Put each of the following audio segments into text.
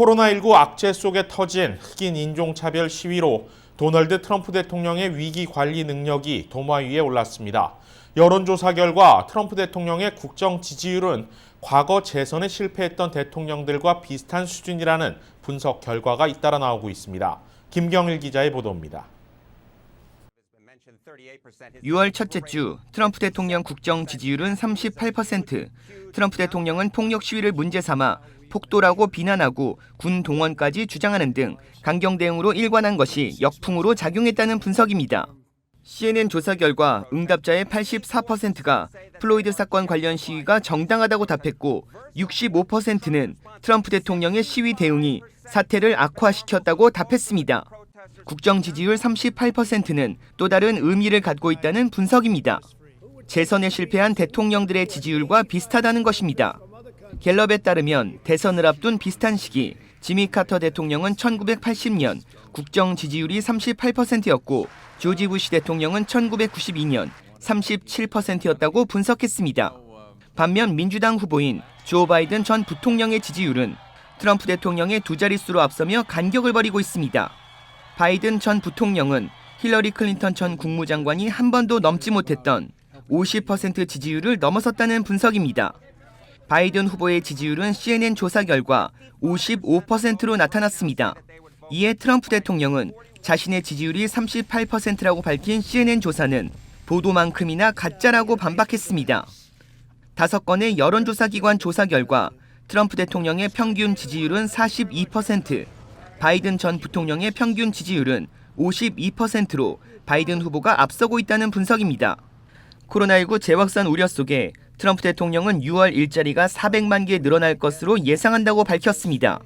코로나19 악재 속에 터진 흑인 인종차별 시위로 도널드 트럼프 대통령의 위기 관리 능력이 도마 위에 올랐습니다. 여론조사 결과 트럼프 대통령의 국정 지지율은 과거 재선에 실패했던 대통령들과 비슷한 수준이라는 분석 결과가 잇따라 나오고 있습니다. 김경일 기자의 보도입니다. 6월 첫째 주 트럼프 대통령 국정 지지율은 38%. 트럼프 대통령은 폭력 시위를 문제 삼아 폭도라고 비난하고 군 동원까지 주장하는 등 강경 대응으로 일관한 것이 역풍으로 작용했다는 분석입니다. CNN 조사 결과 응답자의 84%가 플로이드 사건 관련 시위가 정당하다고 답했고 65%는 트럼프 대통령의 시위 대응이 사태를 악화시켰다고 답했습니다. 국정 지지율 38%는 또 다른 의미를 갖고 있다는 분석입니다. 재선에 실패한 대통령들의 지지율과 비슷하다는 것입니다. 갤럽에 따르면 대선을 앞둔 비슷한 시기 지미 카터 대통령은 1980년 국정 지지율이 38%였고 조지 부시 대통령은 1992년 37%였다고 분석했습니다. 반면 민주당 후보인 조 바이든 전 부통령의 지지율은 트럼프 대통령의 두 자릿수로 앞서며 간격을 벌이고 있습니다. 바이든 전 부통령은 힐러리 클린턴 전 국무장관이 한 번도 넘지 못했던 50% 지지율을 넘어섰다는 분석입니다. 바이든 후보의 지지율은 CNN 조사 결과 55%로 나타났습니다. 이에 트럼프 대통령은 자신의 지지율이 38%라고 밝힌 CNN 조사는 보도만큼이나 가짜라고 반박했습니다. 다섯 건의 여론조사 기관 조사 결과 트럼프 대통령의 평균 지지율은 42%, 바이든 전 부통령의 평균 지지율은 52%로 바이든 후보가 앞서고 있다는 분석입니다. 코로나19 재확산 우려 속에 트럼프 대통령은 6월 일자리가 400만 개 늘어날 것으로 예상한다고 밝혔습니다.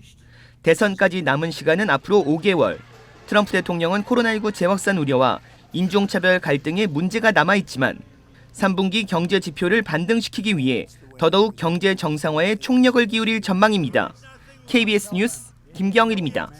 대선까지 남은 시간은 앞으로 5개월. 트럼프 대통령은 코로나19 재확산 우려와 인종차별 갈등에 문제가 남아있지만 3분기 경제 지표를 반등시키기 위해 더더욱 경제 정상화에 총력을 기울일 전망입니다. KBS 뉴스 김경일입니다.